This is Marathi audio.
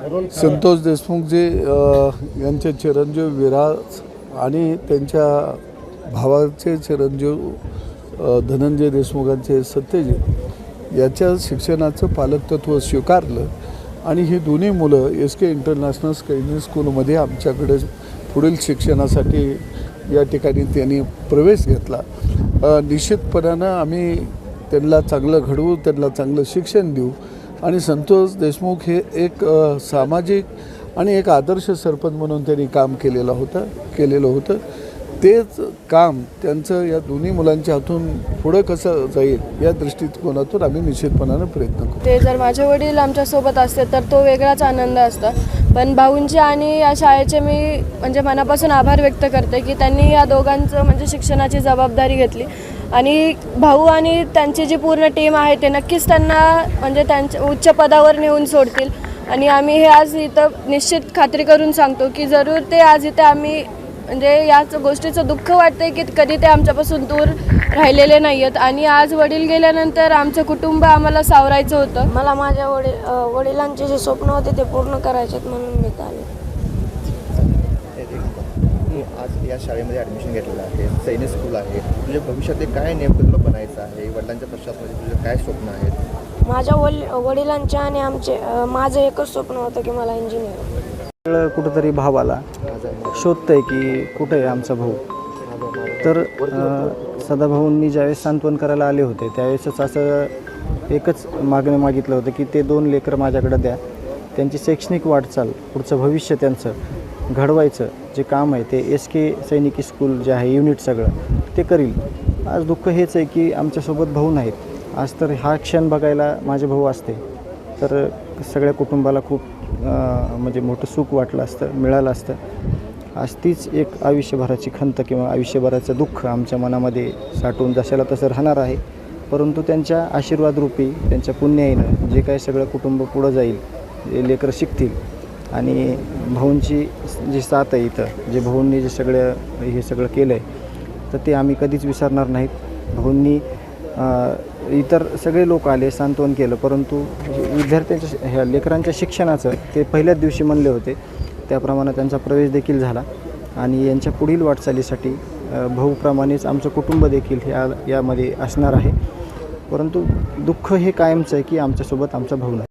संतोष देशमुखजी यांचे चिरंजीव विराज आणि त्यांच्या भावाचे चिरंजीव धनंजय देशमुखांचे सत्यजित याच्या शिक्षणाचं पालकतत्व स्वीकारलं. आणि ही दोन्ही मुलं एस के इंटरनॅशनल स्कैनी स्कूलमध्ये आमच्याकडे पुढील शिक्षणासाठी या ठिकाणी त्यांनी प्रवेश घेतला. निश्चितपणानं आम्ही त्यांना चांगलं घडवू त्यांना चांगलं शिक्षण देऊ. आणि संतोष देशमुख हे एक सामाजिक आणि एक आदर्श सरपंच म्हणून त्यांनी काम केलेलं होतं केलेलं होतं. तेच काम त्यांचं या दोन्ही मुलांच्या हातून पुढं कसं जाईल या दृष्टिकोनातून आम्ही निश्चितपणानं प्रयत्न करू. ते जर माझे वडील आमच्यासोबत असते तर तो वेगळाच आनंद असता. पण भाऊंचे आणि या शाळेचे मी म्हणजे मनापासून आभार व्यक्त करते की त्यांनी या दोघांचं म्हणजे शिक्षणाची जबाबदारी घेतली. आणि भाऊ आणि त्यांची जी पूर्ण टीम आहे ते नक्कीच त्यांना म्हणजे त्यांच्या उच्च पदावर नेऊन सोडतील. आणि आम्ही हे आज इथं निश्चित खात्री करून सांगतो की जरूर ते आज इथे आम्ही म्हणजे याच गोष्टीचं दुःख वाटते की कधी ते आमच्यापासून दूर राहिलेले नाही आहेत आणि आज वडील गेल्यानंतर आमचं कुटुंब आम्हाला सावरायचं होतं. मला माझ्या वडील वडिलांचे जे स्वप्न होते ते पूर्ण करायचे आहेत म्हणून मी आले तू आज या शाळेमध्ये ॲडमिशन घेतलेलं आहे सैनिक स्कूल आहे. तुझ्या भविष्यात ते काय नेमकं तुला बनायचं आहे? वडिलांच्या पश्चातमध्ये तुझे काय स्वप्न आहेत? माझ्या वडील वडिलांचे आणि आमचे माझं एकच स्वप्न होतं की मला इंजिनियर सगळं कुठंतरी भावाला शोधतंय की कुठं आहे आमचा भाऊ. तर सदाभाऊंनी ज्यावेळेस सांत्वन करायला आले होते त्यावेळेसच असं एकच मागणं मागितलं होतं की ते दोन लेकरं माझ्याकडे द्या. त्यांची शैक्षणिक वाटचाल पुढचं भविष्य त्यांचं. घडवायचं जे काम आहे ते एस के सैनिकी स्कूल जे आहे युनिट सगळं ते करील. आज दुःख हेच आहे की आमच्यासोबत भाऊ नाहीत. आज तर हा क्षण बघायला माझे भाऊ असते. तर सगळ्या कुटुंबाला खूप म्हणजे मोठं सुख वाटलं असतं मिळालं असतं. आज तीच एक आयुष्यभराची खंत किंवा आयुष्यभराचं दुःख आमच्या मनामध्ये साठवून जशाला तसं राहणार आहे. परंतु त्यांच्या आशीर्वादरूपी त्यांच्या पुण्याईनं जे काही सगळं कुटुंब पुढं जाईल जे लेकरं शिकतील आणि भाऊंची जी साथ आहे इथं जे भाऊंनी जे सगळं हे सगळं केलं आहे तर ते आम्ही कधीच विसरणार नाहीत. भाऊंनी इतर सगळे लोक आले सांत्वन केलं परंतु विद्यार्थ्यांच्या ह्या लेकरांच्या शिक्षणाचं ते पहिल्याच दिवशी म्हणले होते. त्याप्रमाणे त्यांचा प्रवेश देखील झाला आणि यांच्या पुढील वाटचालीसाठी भाऊप्रमाणेच आमचं कुटुंब देखील ह्या यामध्ये असणार आहे. परंतु दुःख हे कायमचं आहे की आमच्यासोबत आमचा भाऊ नाही.